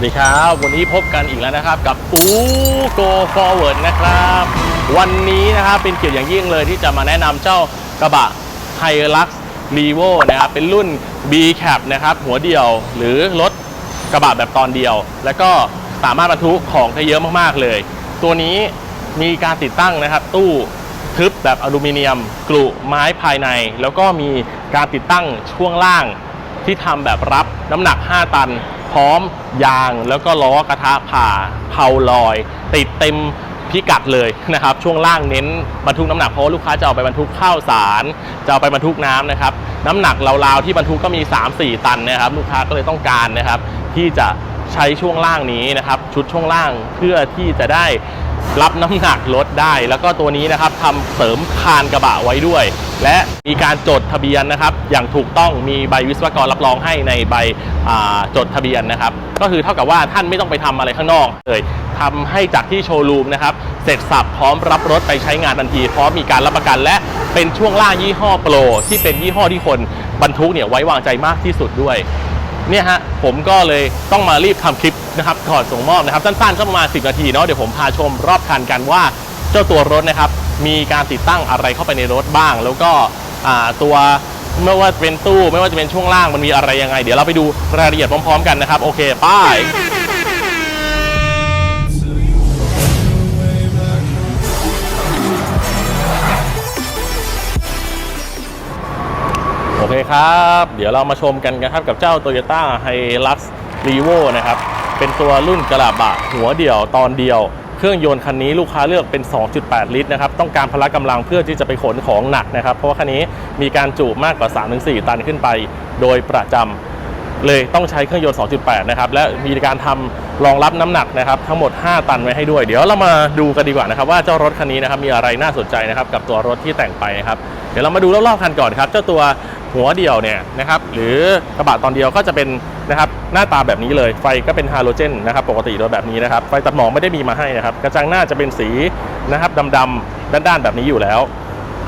วัสดีครับ วันนี้พบกันอีกแล้วนะครับ กับอู Go Forward นะครับ วันนี้นะครับเป็นเกียรติอย่างยิ่งเลยที่จะมาแนะนำเจ้ากระบะ h i l u x r e v o นะครับ เป็นรุ่น B Cap นะครับ หัวเดียวหรือรถกระบะแบบตอนเดียว แล้วก็สามารถบรรทุกของได้เยอะมากๆเลย ตัวนี้มีการติดตั้งนะครับ ตู้ทึบแบบอลูมิเนียม กลุไม้ภายใน แล้วก็มีการติดตั้งช่วงล่างที่ทำแบบรับน้ำหนัก 5 ตัน พร้อมยางแล้วก็ล้อกระทะผ่าเผาลอย ติดเต็มพิกัดเลยนะครับ ช่วงล่างเน้นบรรทุกน้ำหนักเพราะลูกค้าจะเอาไปบรรทุกข้าวสาร จะเอาไปบรรทุกน้ำนะครับ น้ำหนักราวๆที่บรรทุกก็มี 3-4 ตันนะครับ ลูกค้าก็เลยต้องการนะครับ ที่จะใช้ช่วงล่างนี้นะครับ ชุดช่วงล่างเพื่อที่จะได้ รับน้ำหนักลดได้ แล้วก็ตัวนี้นะครับทำเสริมคานกระบะไว้ด้วย และมีการจดทะเบียนนะครับ อย่างถูกต้องมีใบวิศวกรรับรองให้ในใบจดทะเบียนนะครับ ก็คือเท่ากับว่าท่านไม่ต้องไปทำอะไรข้างนอกเลยทำให้จากที่โชว์รูมนะครับ เสร็จสับพร้อมรับรถไปใช้งานทันที พร้อมมีการรับประกันและเป็นช่วงล่างยี่ห้อโปรที่เป็นยี่ห้อที่คนบรรทุกเนี่ยไว้วางใจมากที่สุดด้วย เนี่ยฮะผมก็เลยต้องมารีบทำคลิปนะครับก่อนส่งมอบนะครับสั้นๆก็ประมาณ 10 นาทีเนาะเดี๋ยวผมพาชมรอบคันกันว่าเจ้าตัวรถนะครับมีการติดตั้งอะไรเข้าไปในรถบ้าง แล้วก็ตัวไม่ว่าจะเป็นตู้ ไม่ว่าจะเป็นช่วงล่างมันมีอะไรยังไง เดี๋ยวเราไปดูรายละเอียดพร้อม ๆ กันนะครับ โอเคไป้าย เคครับ เดี๋ยวเรามาชมกันกันครับกับเจ้า Toyota Hilux Revo นะครับ เป็นตัวรุ่นกระบะหัวเดี่ยวตอนเดียว เครื่องยนต์คันนี้ลูกค้าเลือกเป็น 2.8 ลิตรนะครับ ต้องการพละกำลังเพื่อที่จะไปขนของหนักนะครับ เพราะว่าคันนี้มีการจุมากกว่า 3-4 ตันขึ้นไปโดยประจำเลยต้องใช้เครื่องยนต์ 2.8 นะครับ และมีการทำรองรับน้ำหนักนะครับทั้งหมด 5 ตันไว้ให้ด้วย เดี๋ยวเรามาดูกันดีกว่านะครับว่าเจ้ารถคันนี้นะครับมีอะไรน่าสนใจนะครับกับตัวรถที่แต่งไปนะครับเดี๋ยวเรามาดูรอบๆคันก่อนครับ เจ้าตัว หัวเดียวเนี่ยนะครับหรือกระบะตอนเดียวก็จะเป็นนะครับหน้าตาแบบนี้เลยไฟก็เป็นฮาโลเจนนะครับปกติโดยแบบนี้นะครับไฟตัดหมอกไม่ได้มีมาให้นะครับกระจังหน้าจะเป็นสีนะครับดำๆด้านๆแบบนี้อยู่แล้ว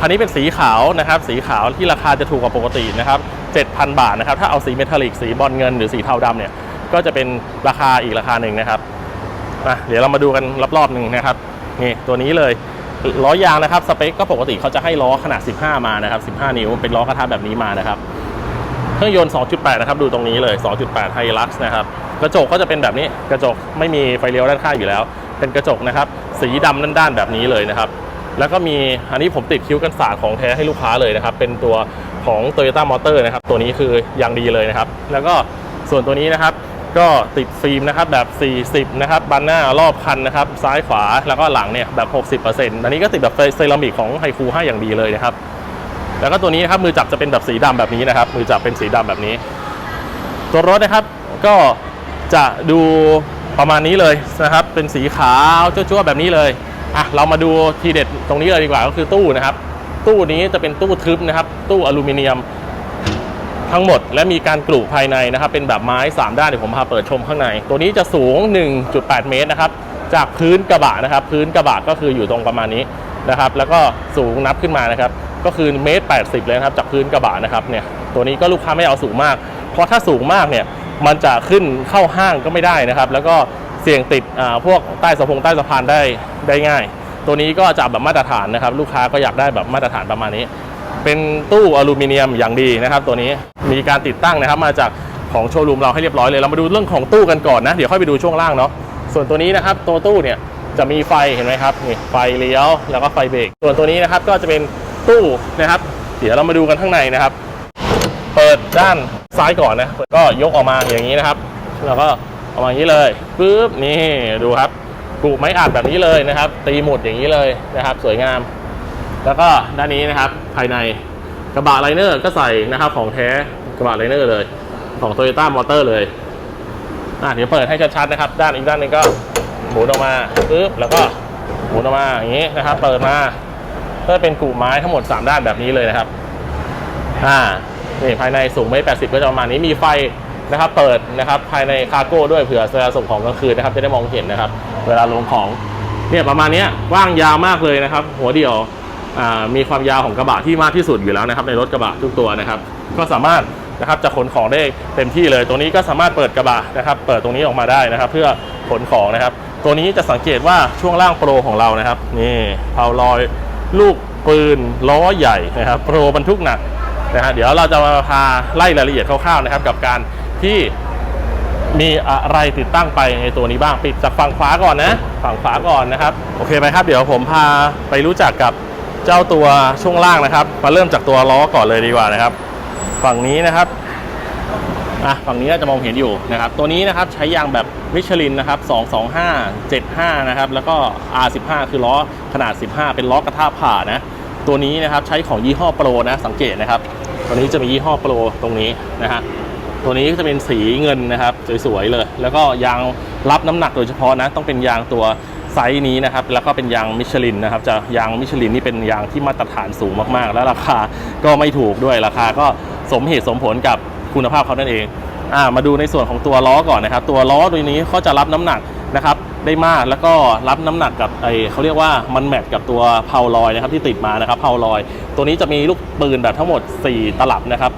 คันนี้เป็นสีขาวนะครับสีขาวที่ราคาจะถูกกว่าปกตินะครับ7,000 บาทนะครับถ้าเอาสีเมทัลลิกสีบอลเงินหรือสีเทาดำเนี่ยก็จะเป็นราคาอีกราคาหนึ่งนะครับมาเดี๋ยวเรามาดูกันรอบๆหนึ่งนะครับนี่ตัวนี้เลย ล้อยางนะครับสเปคก็ปกติเขาจะให้ล้อขนาด 15 มานะครับ 15 นิ้วเป็นล้อกระทะแบบนี้มานะครับ เครื่องยนต์ 2.8 นะครับ ดูตรงนี้เลย 2.8 Hilux นะครับ กระจกก็จะเป็นแบบนี้กระจกไม่มีไฟเลี้ยวด้านข้างอยู่แล้ว เป็นกระจกนะครับ สีดำด้านๆแบบนี้เลยนะครับ แล้วก็มีอันนี้ผมติดคิ้วกันสาดของแท้ให้ลูกค้าเลยนะครับ เป็นตัวของ Toyota Motor นะครับ ตัวนี้คืออยางดีเลยนะครับ แล้วก็ส่วนตัวนี้นะครับ ก็ติดฟิล์มนะครับแบบ 40 นะครับบันหน้ารอบคันนะครับ ซ้ายขวาแล้วก็หลังเนี่ยแบบ 60%อันนี้ก็ติดแบบเซรามิกของไฮคู5อย่างดีเลยนะครับ แล้วก็ตัวนี้นะครับมือจับจะเป็นแบบสีดำแบบนี้นะครับ มือจับเป็นสีดำแบบนี้ ตัวรถนะครับก็จะดูประมาณนี้เลยนะครับ เป็นสีขาวจ้วๆแบบนี้เลยอะเรามาดูทีเด็ดตรงนี้เลยดีกว่าก็คือตู้นะครับ ตู้นี้จะเป็นตู้ทึบนะครับ ตู้อลูมิเนียม ทั้งหมด และมีการกลุ่ภายในนะครับ เป็นแบบไม้ 3 ด้านเดี๋ยวผมพาเปิดชมข้างใน ตัวนี้จะสูง 1.8 เมตรนะครับ จากพื้นกระบะนะครับ พื้นกระบะก็คืออยู่ตรงประมาณนี้นะครับ แล้วก็สูงนับขึ้นมานะครับ ก็คือเมตร 80 เลยนะครับ จากพื้นกระบะนะครับ เนี่ย ตัวนี้ก็ลูกค้าไม่เอาสูงมาก เพราะถ้าสูงมากเนี่ย มันจะขึ้นเข้าห้างก็ไม่ได้นะครับ แล้วก็เสี่ยงติดอ่าพวกใต้สะพงใต้สะพานได้ได้ง่าย ตัวนี้ก็จะแบบมาตรฐานนะครับ ลูกค้าก็อยากได้แบบมาตรฐานประมาณนี้เป็นตู้อลูมิเนียมอย่างดีนะครับตัวนี้ มีการติดตั้งนะครับ มาจากของโชว์รูมเราให้เรียบร้อยเลยเรามาดูเรื่องของตู้กันก่อนนะเดี๋ยวค่อยไปดูช่วงล่างเนาะส่วนตัวนี้นะครับตัวตู้เนี่ยจะมีไฟเห็นไหมครับนี่ไฟเลี้ยวแล้วก็ไฟเบรกส่วนตัวนี้นะครับก็จะเป็นตู้นะครับ เดี๋ยวเรามาดูกันข้างในนะครับ เปิดด้านซ้ายก่อนนะก็ยกออกมาอย่างนี้นะครับ แล้วก็ออกมาอย่างนี้เลยปึ๊บนี่ดูครับกรูไม้อัดแบบนี้เลยนะครับ ตีหมุดอย่างนี้เลยนะครับ สวยงาม แล้วก็ด้านนี้นะครับภายในกระบะไลเนอร์ก็ใส่นะครับของแท้ ระบะไลเนอร์เลย ของ Toyota Motor เลย อะเดี๋ยวเปิดให้ชัดๆนะครับ ด้านอีกด้านหนึงก็หมุนออกมาปึ๊บแล้วก็หมุนออกมาอย่างนี้นะครับ เปิดมาก็เป็นกลุ่มไม้ทั้งหมด 3 ด้านแบบนี้เลยนะครับ อ่านี่ภายในสูงเมตรแปดสิบก็จะประมาณนี้มีไฟนะครับ เปิดนะครับ ภายในคาร์โก้ด้วยเผื่อเวลาส่งของกลางคืนนะครับ จะได้มองเห็นนะครับ เวลาลงของเนี่ยประมาณนี้กว้างยาวมากเลยนะครับ หัวเดียวอ่ามีความยาวของกระบะที่มากที่สุดอยู่แล้วนะครับ ในรถกระบะทุกตัวนะครับ ก็สามารถ นะครับจะขนของได้เต็มที่เลย ตัวนี้ก็สามารถเปิดกระบะนะครับ เปิดตรงนี้ออกมาได้นะครับ เพื่อขนของนะครับ ตัวนี้จะสังเกตว่าช่วงล่างโปรของเรานะครับนี่เพาลอยลูกปืนล้อใหญ่นะครับโปรบรรทุกหนักนะฮะเดี๋ยวเราจะมาพาไล่รายละเอียดคร่าวๆนะครับกับการที่มีอะไรติดตั้งไปในตัวนี้บ้างปิดจากฝั่งขวาก่อนนะฝั่งขวาก่อนนะครับโอเคไหมครับ เดี๋ยวผมพาไปรู้จักกับเจ้าตัวช่วงล่างนะครับ มาเริ่มจากตัวล้อก่อนเลยดีกว่านะครับ ฝั่งนี้นะครับอะฝั่งนี้น่าจะมองเห็นอยู่นะครับ ตัวนี้นะครับใช้ยางแบบมิชลินนะครับ 225 75 นะครับ แล้วก็ R15 คือล้อขนาด 15 เป็นล้อกระทะผ่านะ ตัวนี้นะครับใช้ของยี่ห้อโปรนะ สังเกตนะครับ ตัวนี้จะมียี่ห้อโปรตรงนี้นะฮะ ตัวนี้ก็จะเป็นสีเงินนะครับ สวยๆเลย แล้วก็ยางรับน้ำหนักโดยเฉพาะนะ ต้องเป็นยางตัวไซส์นี้นะครับ แล้วก็เป็นยางมิชลินนะครับ จะยางมิชลินนี่เป็นยางที่มาตรฐานสูงมากๆ และราคาก็ไม่ถูกด้วย ราคาก็ สมเหตุสมผลกับคุณภาพเขานั่นเองอ่ามาดูในส่วนของตัวล้อก่อนนะครับ ตัวล้อตัวนี้เขาจะรับน้ำหนักนะครับได้มากแล้วก็รับน้ำหนักกับไอเขาเรียกว่ามันแมทกับตัวเพาลอยนะครับที่ติดมานะครับเพาลอย ตัวนี้จะมีลูกปืนแบบทั้งหมด 4 ตลับนะครับ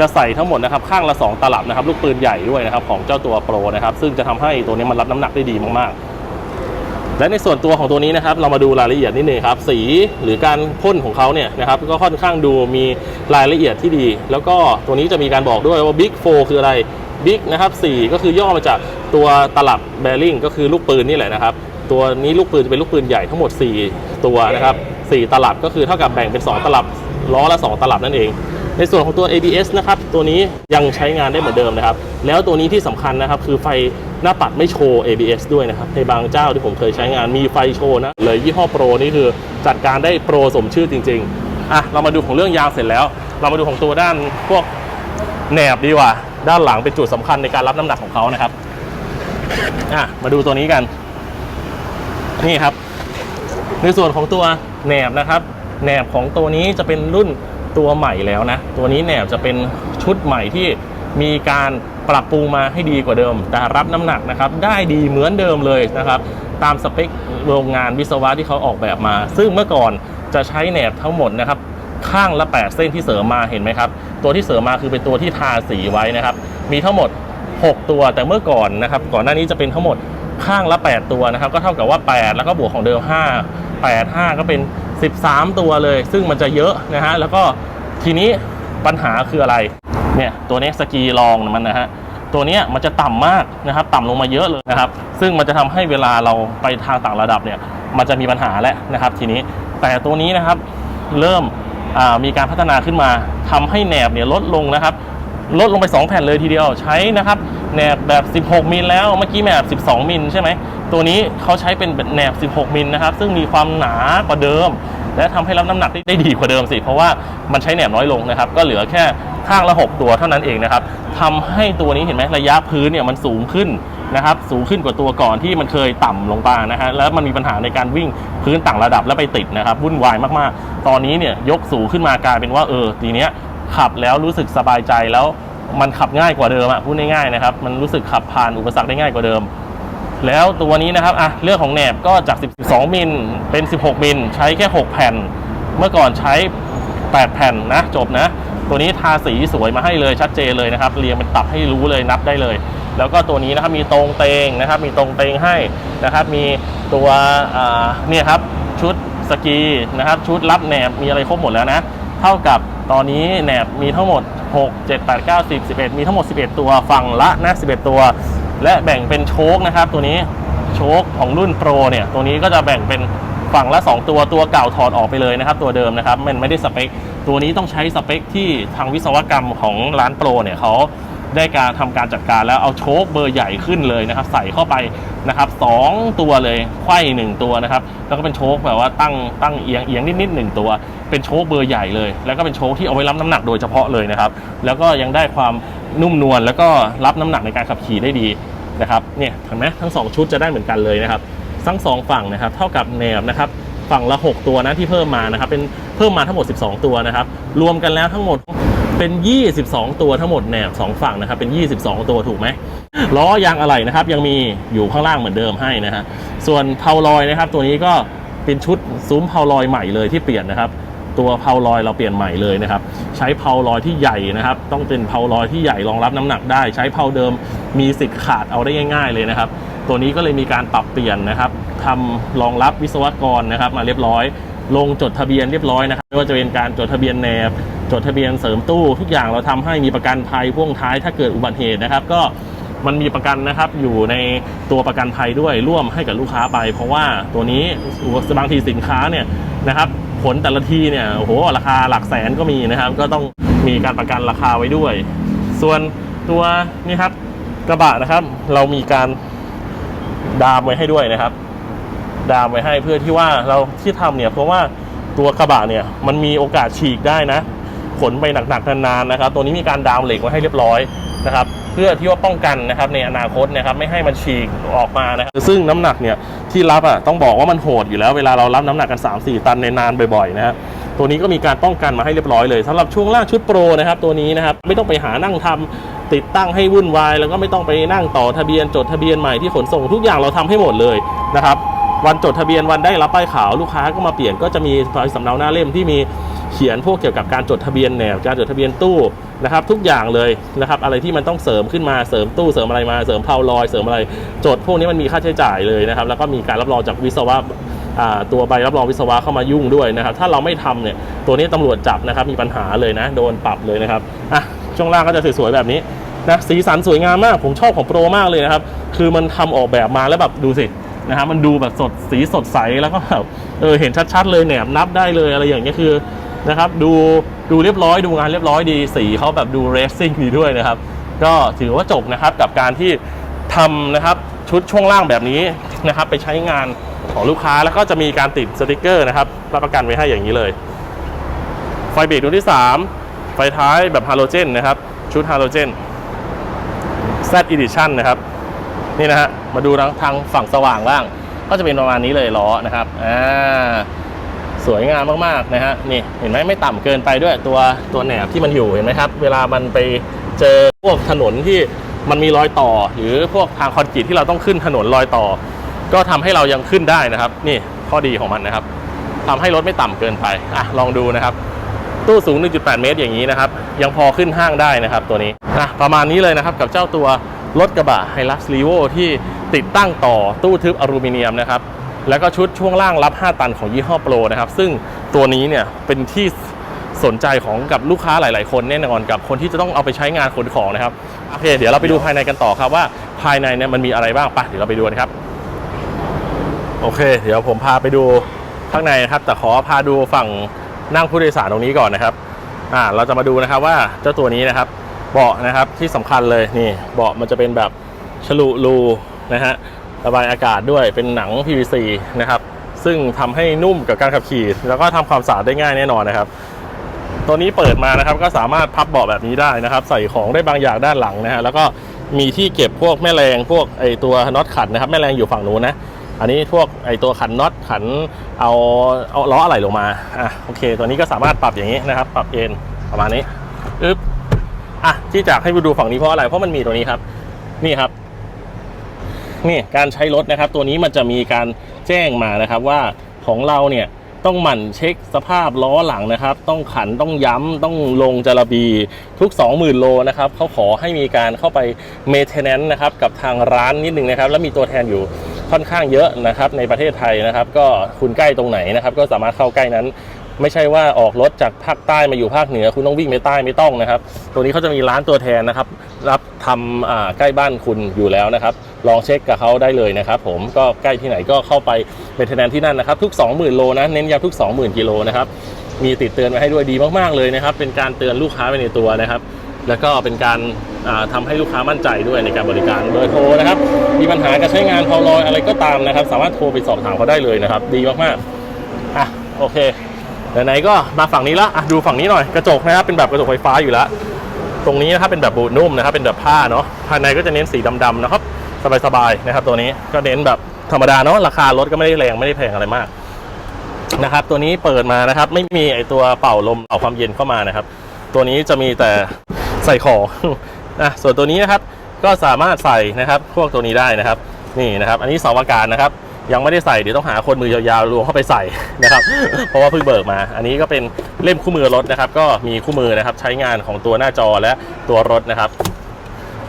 จะใส่ทั้งหมดนะครับข้างละ 2 ตลับนะครับลูกปืนใหญ่ด้วยนะครับของเจ้าตัวโปรนะครับซึ่งจะทำให้ตัวนี้มันรับน้ำหนักได้ดีมากๆ และในส่วนตัวของตัวนี้นะครับเรามาดูรายละเอียดนิดนึงครับ สีหรือการพ่นของเขาเนี่ยนะครับก็ค่อนข้างดูมีรายละเอียดที่ดี แล้วก็ตัวนี้จะมีการบอกด้วยว่า Big 4 คืออะไร Big นะครับ4ก็คือย่อมาจากตัวตลับแบริ่งก็คือลูกปืนนี่แหละนะครับตัวนี้ลูกปืนจะเป็นลูกปืนใหญ่ทั้งหมด 4 ตัวนะครับ4ตลับก็คือเท่ากับแบ่งเป็น 2 ตลับล้อละ 2 ตลับนั่นเอง ในส่วนของตัว ABS นะครับตัวนี้ยังใช้งานได้เหมือนเดิมนะครับ แล้วตัวนี้ที่สำคัญนะครับคือไฟหน้าปัดไม่โชว์ ABS ด้วยนะครับในบางเจ้าที่ผมเคยใช้งานมีไฟโชว์นะเลยยี่ห้อโปรนี่คือจัดการได้โปรสมชื่อจริงๆอะเรามาดูของเรื่องยางเสร็จแล้ว เรามาดูของตัวด้านพวกแหนบดีกว่า ด้านหลังเป็นจุดสำคัญในการรับน้ำหนักของเขานะครับอะมาดูตัวนี้กัน นี่ครับ ในส่วนของตัวแหนบนะครับแหนบของตัวนี้จะเป็นรุ่น ตัวใหม่แล้วนะ ตัวนี้แหนบจะเป็นชุดใหม่ที่มีการปรับปรุงมาให้ดีกว่าเดิม แต่รับน้ำหนักนะครับ ได้ดีเหมือนเดิมเลยนะครับ ตามสเปคโรงงานวิศวะที่เขาออกแบบมา ซึ่งเมื่อก่อนจะใช้แหนบทั้งหมดนะครับ ข้างละ 8 เส้นที่เสริมมาเห็นไหมครับ ตัวที่เสริมมาคือเป็นตัวที่ทาสีไว้นะครับ มีทั้งหมด 6 ตัวแต่เมื่อก่อนนะครับ ก่อนหน้านี้จะเป็นทั้งหมดข้างละ 8 ตัวนะครับ ก็เท่ากับว่า 8 แล้วก็บวกของเดิม 5 8 5 ก็เป็น 13 ตัวเลย ซึ่งมันจะเยอะนะฮะแล้วก็ทีนี้ปัญหาคืออะไรเนี่ยตัวนี้สกีลองมันนะฮะตัวนี้มันจะต่ำมากนะครับต่ำลงมาเยอะเลยนะครับ ซึ่งมันจะทำให้เวลาเราไปทางต่างระดับเนี่ยมันจะมีปัญหาแล้วนะครับ ทีนี้แต่ตัวนี้นะครับเริ่มมีการพัฒนาขึ้นมาทำให้แหนบเนี่ยลดลงนะครับ ลดลงไป 2 แผ่นเลยทีเดียวใช้นะครับแหนบแบบ 16 มิลแล้วเมื่อกี้แหนบ 12 มิลใช่ไหม ตัวนี้เขาใช้เป็นแหนบ 16 มิลนะครับ ซึ่งมีความหนากว่าเดิม และทำให้รับน้ำหนักได้ได้ดีกว่าเดิมสิ เพราะว่ามันใช้แหนบน้อยลงนะครับ ก็เหลือแค่ข้างละ 6 ตัวเท่านั้นเองนะครับทำให้ตัวนี้เห็นไหมระยะพื้นเนี่ยมันสูงขึ้นนะครับสูงขึ้นกว่าตัวก่อนที่มันเคยต่ำลงไปนะฮะแล้วมันมีปัญหาในการวิ่งพื้นต่างระดับแล้วไปติดนะครับวุ่นวายมากๆ ตอนนี้เนี่ยยกสูงขึ้นมากลายเป็นว่าเออทีเนี้ยขับแล้วรู้สึกสบายใจแล้วมันขับง่ายกว่าเดิมอะพูดง่ายๆนะครับมันรู้สึกขับผ่านอุปสรรคได้ง่ายกว่าเดิม แล้วตัวนี้นะครับอะเรื่องของแหนบก็จาก 12 มิลเป็น 16 มิลใช้แค่ 6 แผ่น เมื่อก่อนใช้ 8 แผ่นนะ จบนะ ตัวนี้ทาสีสวยมาให้เลยชัดเจนเลยนะครับ เรียงเป็นตับให้รู้เลยนับได้เลย แล้วก็ตัวนี้นะครับมีตรงเตงนะครับ มีตรงเตงให้นะครับ มีตัวเนี่ยครับชุดสกีนะครับ ชุดรับแหนบมีอะไรครบหมดแล้วนะ เท่ากับตอนนี้แหนบมีทั้งหมด 6 7 8 9 10 11 มีทั้งหมด 11 ตัวฝั่งละนะ11 ตัว และแบ่งเป็นโชคนะครับ ตัวนี้โชคของรุ่นโปรเนี่ยตัวนี้ก็จะแบ่งเป็นฝั่งละ 2 ตัวตัวเก่าถอดออกไปเลยนะครับ ตัวเดิมนะครับมันไม่ได้สเปค ตัวนี้ต้องใช้สเปคที่ทางวิศวกรรมของร้านโปรเนี่ยเขาได้การทำการจัดการแล้วเอาโชคเบอร์ใหญ่ขึ้นเลยนะครับ ใส่เข้าไปนะครับสองตัวเลยไขว้หนึ่งตัวนะครับ แล้วก็เป็นโชคแบบว่าตั้งตั้งเอียงเอียงนิดๆหนึ่งตัว เป็นโชคเบอร์ใหญ่เลย แล้วก็เป็นโชคที่เอาไว้รับน้ำหนักโดยเฉพาะเลยนะครับ แล้วก็ยังได้ความ นุ่มนวลแล้วก็รับน้ำหนักในการขับขี่ได้ดีนะครับเนี่ยเห็นไหมทั้งสองชุดจะได้เหมือนกันเลยนะครับทั้งสองฝั่งนะครับเท่ากับแนบนะครับฝั่งละ 6 ตัวนะที่เพิ่มมานะครับเป็นเพิ่มมาทั้งหมด 12 ตัวนะครับรวมกันแล้วทั้งหมดเป็น 22 ตัวทั้งหมดแนบ2ฝั่งนะครับเป็น 22 ตัวถูกไหมล้อยางอะไหล่นะครับยังมีอยู่ข้างล่างเหมือนเดิมให้นะฮะส่วนเพาลอยนะครับตัวนี้ก็เป็นชุดซุ้มเพาลอยใหม่เลยที่เปลี่ยนนะครับ ตัวเพาลอยเราเปลี่ยนใหม่เลยนะครับ ใช้เพาลอยที่ใหญ่นะครับ ต้องเป็นเพาลอยที่ใหญ่รองรับน้ำหนักได้ ใช้เพาเดิมมีสิทธิ์ขาดเอาได้ง่าย ๆ เลยนะครับ ตัวนี้ก็เลยมีการปรับเปลี่ยนนะครับทำรองรับวิศวกรนะครับ มาเรียบร้อย ลงจดทะเบียนเรียบร้อยนะครับไม่ว่าจะเป็นการจดทะเบียนแนบจดทะเบียนเสริมตู้ ทุกอย่างเราทำให้มีประกันภัยพ่วงท้ายถ้าเกิดอุบัติเหตุนะครับ ก็มันมีประกันนะครับอยู่ในตัวประกันภัยด้วยร่วมให้กับลูกค้าไป เพราะว่าตัวนี้บางทีสินค้าเนี่ยนะครับ ผลแต่ละที่เนี่ยโอ้โหราคาหลักแสนก็มีนะครับ ก็ต้องมีการประกันราคาไว้ด้วย ส่วนตัวนี่ครับกระบะนะครับ เรามีการดามไว้ให้ด้วยนะครับ ดามไว้ให้เพื่อที่ว่าเราที่ทำเนี่ยเพราะว่าตัวกระบะเนี่ยมันมีโอกาสฉีกได้นะ ขนไปหนักๆนานๆนะครับ ตัวนี้มีการดามเหล็กไว้ให้เรียบร้อยนะครับ เพื่อที่ว่าป้องกันนะครับในอนาคตนะครับไม่ให้มันฉีกออกมานะครับซึ่งน้ำหนักเนี่ยที่รับอะต้องบอกว่ามันโหดอยู่แล้วเวลาเรารับน้ำหนักกัน 3-4 ตันในนานบ่อยๆนะครับตัวนี้ก็มีการป้องกันมาให้เรียบร้อยเลยสำหรับช่วงล่างชุดโปรนะครับตัวนี้นะครับไม่ต้องไปหานั่งทำติดตั้งให้วุ่นวาย แล้วก็ไม่ต้องไปนั่งต่อทะเบียนจดทะเบียนใหม่ที่ขนส่งทุกอย่างเราทำให้หมดเลยนะครับ วันจดทะเบียนวันได้รับป้ายขาวลูกค้าก็มาเปลี่ยนก็จะมีใบสำเนาหน้าเล่มที่มีเขียนพวกเกี่ยวกับการจดทะเบียนแนวการจดทะเบียนตู้นะครับ ทุกอย่างเลยนะครับ อะไรที่มันต้องเสริมขึ้นมาเสริมตู้เสริมอะไรมาเสริมเพาลอยเสริมอะไรจดพวกนี้มันมีค่าใช้จ่ายเลยนะครับ แล้วก็มีการรับรองจากวิศวะตัวใบรับรองวิศวะเข้ามายุ่งด้วยนะครับ ถ้าเราไม่ทำเนี่ยตัวนี้ตำรวจจับนะครับมีปัญหาเลยนะ โดนปรับเลยนะครับอะช่วงล่างก็จะสวยๆแบบนี้นะสีสันสวยงามมากผมชอบของโปรมากเลยนะครับ คือมันทำออกแบบมาแล้วแบบดูสิ นะฮะมันดูแบบสดสีสดใสแล้วก็แบบเออเห็นชัดๆเลยแหนบนับได้เลยอะไรอย่างเงี้ยคือนะครับดูดูเรียบร้อยดูงานเรียบร้อยดีสีเขาแบบดูเรสซิ่งดีด้วยนะครับ ก็ถือว่าจบนะครับกับการที่ทำนะครับชุดช่วงล่างแบบนี้นะครับ ไปใช้งานของลูกค้าแล้วก็จะมีการติดสติกเกอร์นะครับรับประกันไว้ให้อย่างนี้เลย ไฟเบรกดวงที่ 3 ไฟท้ายแบบฮาโลเจนนะครับ ชุดฮาโลเจน Z Edition นะครับ นี่นะฮะมาดูทางฝั่งสว่างบ้าง ก็จะเป็นประมาณนี้เลยล้อนะครับอ่าสวยงามมากๆนะฮะนี่เห็นไหมไม่ต่ำเกินไปด้วยตัวตัวแหนบที่มันอยู่เห็นไหมครับ เวลามันไปเจอพวกถนนที่มันมีรอยต่อ หรือพวกทางคอนกรีตที่เราต้องขึ้นถนนรอยต่อ ก็ทำให้เรายังขึ้นได้นะครับ นี่ข้อดีของมันนะครับทำให้รถไม่ต่ำเกินไปอะลองดูนะครับ ตู้สูง 1.8 เมตรอย่างนี้นะครับ ยังพอขึ้นห้างได้นะครับ ตัวนี้นะประมาณนี้เลยนะครับกับเจ้าตัว รถกระบะ Hilux Levo ที่ติดตั้งต่อตู้ทึบอลูมิเนียมนะครับ แล้วก็ชุดช่วงล่างรับ 5 ตันของยี่ห้อโปรนะครับ ซึ่งตัวนี้เนี่ยเป็นที่สนใจของกับลูกค้าหลาย ๆ คนแน่นอนกับคนที่จะต้องเอาไปใช้งานขนของนะครับ โอเค เดี๋ยวเราไปดูภายในกันต่อครับว่าภายในเนี่ยมันมีอะไรบ้างไปะเดี๋ยวเราไปดูกันครับ โอเค เดี๋ยวผมพาไปดูข้างในนะครับ แต่ขอพาดูฝั่งนั่งผู้โดยสารตรงนี้ก่อนนะครับ อ่า เราจะมาดูนะครับว่าเจ้าตัวนี้นะครับ เบาะนะครับที่สำคัญเลยนี่เบาะมันจะเป็นแบบฉลุรูนะฮะระบายอากาศด้วยเป็นหนัง PVC นะครับซึ่งทำให้นุ่มกับการขับขี่ แล้วก็ทำความสะอาดได้ง่ายแน่นอนนะครับ ตัวนี้เปิดมานะครับก็สามารถพับเบาะแบบนี้ได้นะครับ ใส่ของได้บางอย่างด้านหลังนะฮะแล้วก็มีที่เก็บพวกแม่แรงพวกไอตัวน็อตขันนะครับแม่แรงอยู่ฝั่งนู้นนะอันนี้พวกไอตัวขันน็อตขันเอาเอาล้ออะไรลงมาอะโอเค ตัวนี้ก็สามารถปรับอย่างนี้นะครับ ปรับเอ็นประมาณนี้อึ๊บ อะที่จากให้ไปดูฝั่งนี้เพราะอะไร เพราะมันมีตัวนี้ครับ นี่ครับ นี่การใช้รถนะครับ ตัวนี้มันจะมีการแจ้งมานะครับ ว่าของเราเนี่ยต้องหมั่นเช็คสภาพล้อหลังนะครับ ต้องขันต้องย้ำต้องลงจระบีทุก 20,000 โลนะครับเขาขอให้มีการเข้าไปเมเทนแนนนะครับกับทางร้านนิดนึงนะครับ แล้วมีตัวแทนอยู่ค่อนข้างเยอะนะครับในประเทศไทยนะครับ ก็คุณใกล้ตรงไหนนะครับ ก็สามารถเข้าใกล้นั้น ไม่ใช่ว่าออกรถจากภาคใต้มาอยู่ภาคเหนือ คุณต้องวิ่งไปใต้ไม่ต้องนะครับ ตัวนี้เขาจะมีร้านตัวแทนนะครับ รับทำใกล้บ้านคุณอยู่แล้วนะครับ ลองเช็คกับเขาได้เลยนะครับ ผมก็ใกล้ที่ไหนก็เข้าไปเป็นคะแนนที่นั่นนะครับ ทุก 20,000 โลนะเน้นย้ำทุก 20,000 กิโลนะครับมีติดเตือนไว้ให้ด้วยดีมากๆเลยนะครับ เป็นการเตือนลูกค้าไปในตัวนะครับ แล้วก็เป็นการาทำาให้ลูกค้ามั่นใจด้วยในการบริการเบอร์โทรนะครับ มีปัญหาการใช้งานพอลอยอะไรก็ตามนะครับ สามารถโทรไปสอบถามเขาได้เลยนะครับ ดีมากๆอะโอเค ไหนๆก็มาฝั่งนี้ละอะดูฝั่งนี้หน่อยกระจกนะครับเป็นแบบกระจกไฟฟ้าอยู่แล้ว ตรงนี้นะครับเป็นแบบบูดนุ่มนะครับเป็นแบบผ้าเนาะภายในก็จะเน้นสีดำๆนะครับสบายๆนะครับ ตัวนี้ก็เน้นแบบธรรมดาเนาะราคารถก็ไม่ได้แรงไม่ได้แพงอะไรมากนะครับ ตัวนี้เปิดมานะครับ ไม่มีไอตัวเป่าลมเอาความเย็นเข้ามานะครับ ตัวนี้จะมีแต่ใส่ของนะส่วนตัวนี้นะครับก็สามารถใส่นะครับพวกตัวนี้ได้นะครับ นี่นะครับ อันนี้เสาอากาศนะครับ ยังไม่ได้ใส่เดี๋ยวต้องหาคนมือยาวๆรวมเข้าไปใส่นะครับ เพราะว่าเพิ่งเบิกมา อันนี้ก็เป็นเล่มคู่มือรถนะครับ ก็มีคู่มือนะครับใช้งานของตัวหน้าจอและตัวรถนะครับ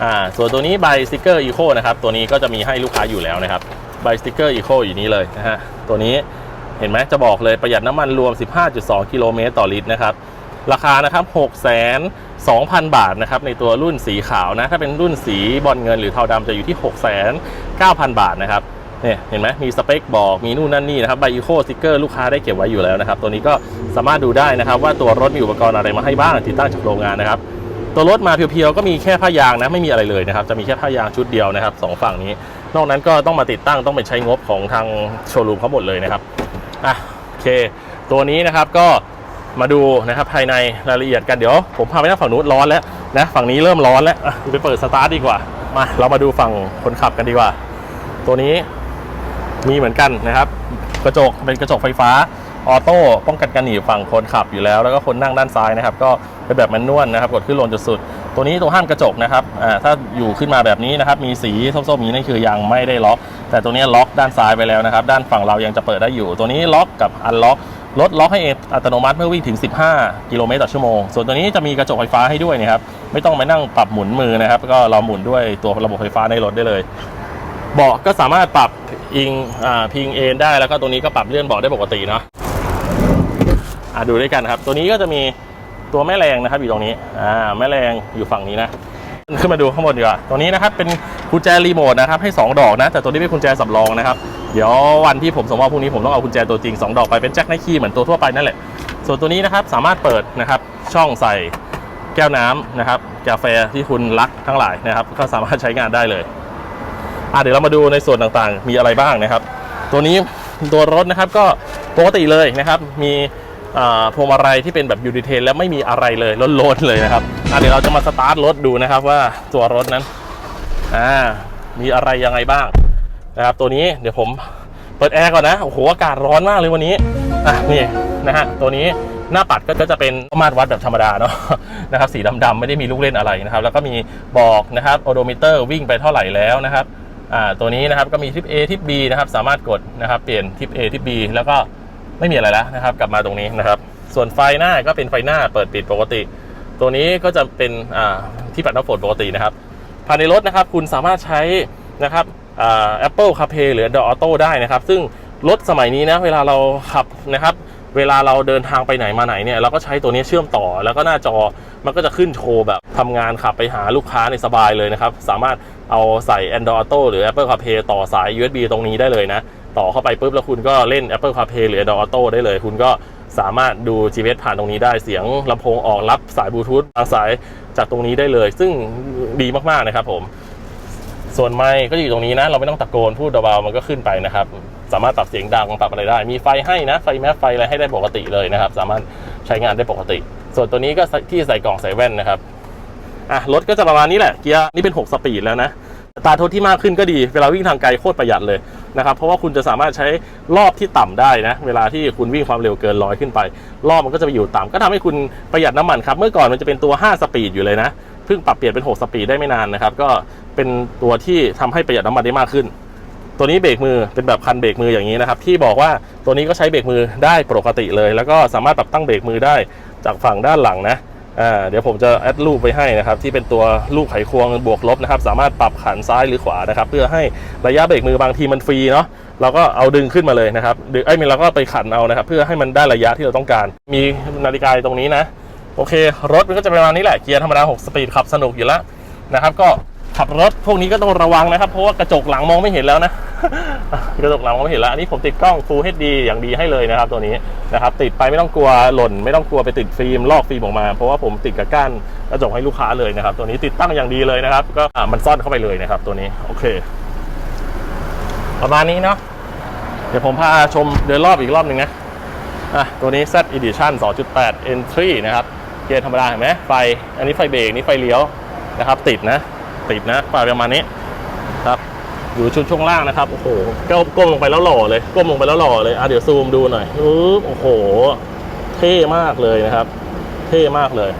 อ่าส่วนตัวนี้ใบสติกเกอร์อีโคนะครับตัวนี้ก็จะมีให้ลูกค้าอยู่แล้วนะครับใบสติกเกอร์อีโคอยู่นี้เลยนะฮะตัวนี้เห็นไหมจะบอกเลยประหยัดน้ำมันรวม 15.2 กิโลเมตรต่อลิตรนะครับราคานะครับ 6 2 0 0 0 บาทนะครับในตัวรุ่นสีขาวนะ ถ้าเป็นรุ่นสีบอลเงินหรือเทาดำจะอยู่ที่ 6 9 0 0 0 บาทนะครับ เนี่ยเห็นไหมมีสเปคบอกมีนู่นนั่นนี่นะครับใบอีโคสติกเกอร์ลูกค้าได้เก็บไว้อยู่แล้วนะครับ ตัวนี้ก็สามารถดูได้นะครับ ว่าตัวรถมีอุปกรณ์อะไรมาให้บ้างติดตั้งจากโรงงานนะครับตัวรถมาเพียวๆก็มีแค่ผ้ายางนะไม่มีอะไรเลยนะครับจะมีแค่ผ้ายางชุดเดียวนะครับสองฝั่งนี้ นอกนั้นก็ต้องมาติดตั้งต้องไปใช้งบของทางโชว์รูมเขาหมดเลยนะครับอะโอเค ตัวนี้นะครับก็มาดูนะครับภายในรายละเอียดกันเดี๋ยวผมพาไปนั่งฝั่งนู้นร้อนแล้วนะฝั่งนี้เริ่มร้อนแล้วไปเปิดสตาร์ทดีกว่ามาเรามาดูฝั่งคนขับกันดีกว่า ตัวนี้ มีเหมือนกันนะครับ กระจกเป็นกระจกไฟฟ้าออโต้ป้องกันการหนีบฝั่งคนขับอยู่แล้ว แล้วก็คนนั่งด้านซ้ายนะครับ ก็เป็นแบบแมนนวลนะครับ กดขึ้นลงจนสุด ตัวนี้ตัวห้ามกระจกนะครับอ่าถ้าอยู่ขึ้นมาแบบนี้นะครับ มีสีส้มๆนี้นั่นคือยังไม่ได้ล็อก แต่ตัวนี้ล็อกด้านซ้ายไปแล้วนะครับ ด้านฝั่งเรายังจะเปิดได้อยู่ ตัวนี้ล็อกกับอันล็อกรถล็อกให้เองอัตโนมัติเมื่อวิ่งถึง 15 กิโลเมตรต่อชั่วโมง ส่วนตัวนี้จะมีกระจกไฟฟ้าให้ด้วยนะครับ ไม่ต้องไปนั่งปรับหมุนมือนะครับ ก็เราหมุนด้วยตัวระบบไฟฟ้าในรถได้เลย เบาะก็สามารถปรับ อิงอ่าพิงเอนได้แล้วก็ตัวนี้ก็ปรับเลื่อนเบาะได้ปกติเนาะอะดูด้วยกันครับ ตัวนี้ก็จะมีตัวแม่แรงนะครับอยู่ตรงนี้อ่าแม่แรงอยู่ฝั่งนี้นะ ขึ้นมาดูข้างบนดีกว่าตัวนี้นะครับเป็นกุญแจรีโมทนะครับให้ 2 ดอกนะ แต่ตัวนี้เป็นกุญแจสำรองนะครับ เดี๋ยววันที่ผมสมมติว่าพรุ่งนี้ผมต้องเอากุญแจตัวจริง 2 ดอกไปเป็นแจ็คไนคีเหมือนตัวทั่วไปนั่นแหละ ส่วนตัวนี้นะครับสามารถเปิดนะครับช่องใส่แก้วน้ำนะครับกาแฟที่คุณรักทั้งหลายนะครับ ก็สามารถใช้งานได้เลย อะเดี๋ยวเรามาดูในส่วนต่างๆ มีอะไรบ้างนะครับ ตัวนี้ตัวรถนะครับก็ปกติเลยนะครับ มีพวงมาลัยที่เป็นแบบยูดิเทนแล้วไม่มีอะไรเลยล้นๆเลยนะครับอะเดี๋ยวเราจะมาสตาร์ทรถดูนะครับว่าตัวรถนั้นอ่ามีอะไรยังไงบ้างนะครับตัวนี้เดี๋ยวผมเปิดแอร์ก่อนนะโอ้โหอากาศร้อนมากเลยวันนี้อะนี่นะฮะตัวนี้หน้าปัดก็จะเป็นมาตรวัดแบบธรรมดาเนาะนะครับสีดำๆไม่ได้มีลูกเล่นอะไรนะครับ แล้วก็มีบอกนะครับโอโดมิเตอร์วิ่งไปเท่าไหร่แล้วนะครับ ตัวนี้นะครับก็มีทิป A ทิป B นะครับสามารถกดนะครับเปลี่ยนทิป A ทิป B แล้วก็ไม่มีอะไรแล้วนะครับ กลับมาตรงนี้นะครับ ส่วนไฟหน้าก็เป็นไฟหน้าเปิดปิดปกติ ตัวนี้ก็จะเป็นที่ปัดน้ำฝนปกตินะครับภายในรถนะครับคุณสามารถใช้นะครับอ่า Apple CarPlay หรือ Android Auto ได้นะครับ ซึ่งรถสมัยนี้นะเวลาเราขับนะครับ เวลาเราเดินทางไปไหนมาไหนเนี่ยเราก็ใช้ตัวนี้เชื่อมต่อ แล้วก็หน้าจอมันก็จะขึ้นโชว์แบบทำงานขับไปหาลูกค้าในสบายเลยนะครับ สามารถเอาใส่ Android Auto หรือ Apple CarPlay ต่อสาย USB ตรงนี้ได้เลยนะ ต่อเข้าไปปุ๊บแล้วคุณก็เล่น Apple CarPlay หรือ Android Auto ได้เลย คุณก็สามารถดู GPS ผ่านตรงนี้ได้เสียงลำโพงออกรับสายบลูทูธบางสายจากตรงนี้ได้เลย ซึ่งดีมากๆนะครับผม ส่วนไมค์ก็อยู่ตรงนี้นะ เราไม่ต้องตะโกนพูดเบาๆมันก็ขึ้นไปนะครับ สามารถปรับเสียงดังปรับอะไรได้ มีไฟให้นะ ไฟแมสไฟอะไรให้ได้ปกติเลยนะครับ สามารถใช้งานได้ปกติ ส่วนตัวนี้ก็ที่ใส่กล่องใส่แว่นนะครับอะรถก็จะประมาณนี้แหละเกียร์นี่เป็น 6 สปีดแล้วนะอัตราโทษที่มากขึ้นก็ดีเวลาวิ่งทางไกลโคตรประหยัดเลยนะครับเพราะว่าคุณจะสามารถใช้รอบที่ต่ำได้นะเวลาที่คุณวิ่งความเร็วเกินร้อยขึ้นไป รอบมันก็จะไปอยู่ต่ำก็ทำให้คุณประหยัดน้ำมันครับ เมื่อก่อนมันจะเป็นตัว 5 สปีดอยู่เลยนะ เพิ่งปรับเปลี่ยนเป็น 6 สปีดได้ไม่นานนะครับ ก็เป็นตัวที่ทำให้ประหยัดน้ำมันได้มากขึ้น ตัวนี้เบรกมือเป็นแบบคันเบรกมืออย่างนี้นะครับ ที่บอกว่าตัวนี้ก็ใช้เบรกมือได้ปกติเลย แล้วก็สามารถปรับตั้งเบรกมือได้จากฝั่งด้านหลังนะเดี๋ยวผมจะแอดรูปไปให้นะครับที่เป็นตัวลูกไขควงบวกลบนะครับ สามารถปรับขันซ้ายหรือขวานะครับ เพื่อให้ระยะเบรกมือบางทีมันฟรีเนาะเราก็เอาดึงขึ้นมาเลยนะครับดึงไอ้ยเราก็ไปขันเอานะครับ เพื่อให้มันได้ระยะที่เราต้องการ มีนาฬิกาตรงนี้นะ โอเค รถมันก็จะประมาณนี้แหละเกียร์ธรรมดา6สปีดขับสนุกอยู่แล้วนะครับ ก็ขับรถพวกนี้ก็ต้องระวังนะครับ เพราะว่ากระจกหลังมองไม่เห็นแล้วนะกระจกหลังมองไม่เห็นแล้วอันนี้ผมติดกล้อง Full HD อย่างดีให้เลยนะครับ ตัวนี้นะครับ ติดไปไม่ต้องกลัวหล่น ไม่ต้องกลัวไปติดฟิล์มลอกฟิล์มออกมาเพราะว่าผมติดกับก้านกระจกให้ลูกค้าเลยนะครับ ตัวนี้ติดตั้งอย่างดีเลยนะครับ ก็มันซ่อนเข้าไปเลยนะครับ ตัวนี้โอเค ประมาณนี้เนาะเดี๋ยวผมพาชมเดินรอบอีกรอบหนึ่งนะอะตัวนี้ Z Edition 2.8 Entry นะครับ เกียร์ธรรมดาเห็นไหมไฟ อันนี้ไฟเบรกนี่ไฟเลี้ยวนะครับ ติดนะ ติดนะไฟประมาณนี้ครับอยู่ชุดช่วงล่างนะครับ โอ้โหก้มก้มลงไปแล้วหล่อเลย ก้มลงไปแล้วหล่อเลย อะเดี๋ยวซูมดูหน่อยอึ๊บโอ้โห เท่มากเลยนะครับ เท่มากเลย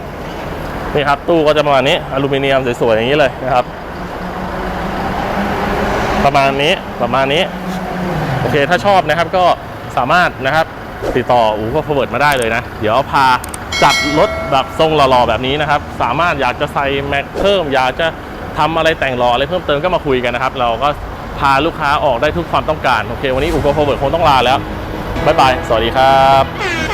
นี่ครับ ตู้ก็จะประมาณนี้ อลูมิเนียมสวยๆอย่างนี้เลยนะครับ ประมาณนี้ ประมาณนี้ โอเค ถ้าชอบนะครับก็สามารถนะครับ ติดต่ออูก็พเวิร์ดมาได้เลยนะ เดี๋ยวพา จัดรถแบบทรงหล่อๆแบบนี้นะครับ สามารถอยากจะใส่แม็กเพิ่ม อยากจะทำอะไรแต่งหล่ออะไรเพิ่มเติมก็มาคุยกันนะครับ เราก็พาลูกค้าออกได้ทุกความต้องการ โอเค วันนี้อุก็พเวิร์คงต้องลาแล้ว บ๊ายบาย สวัสดีครับ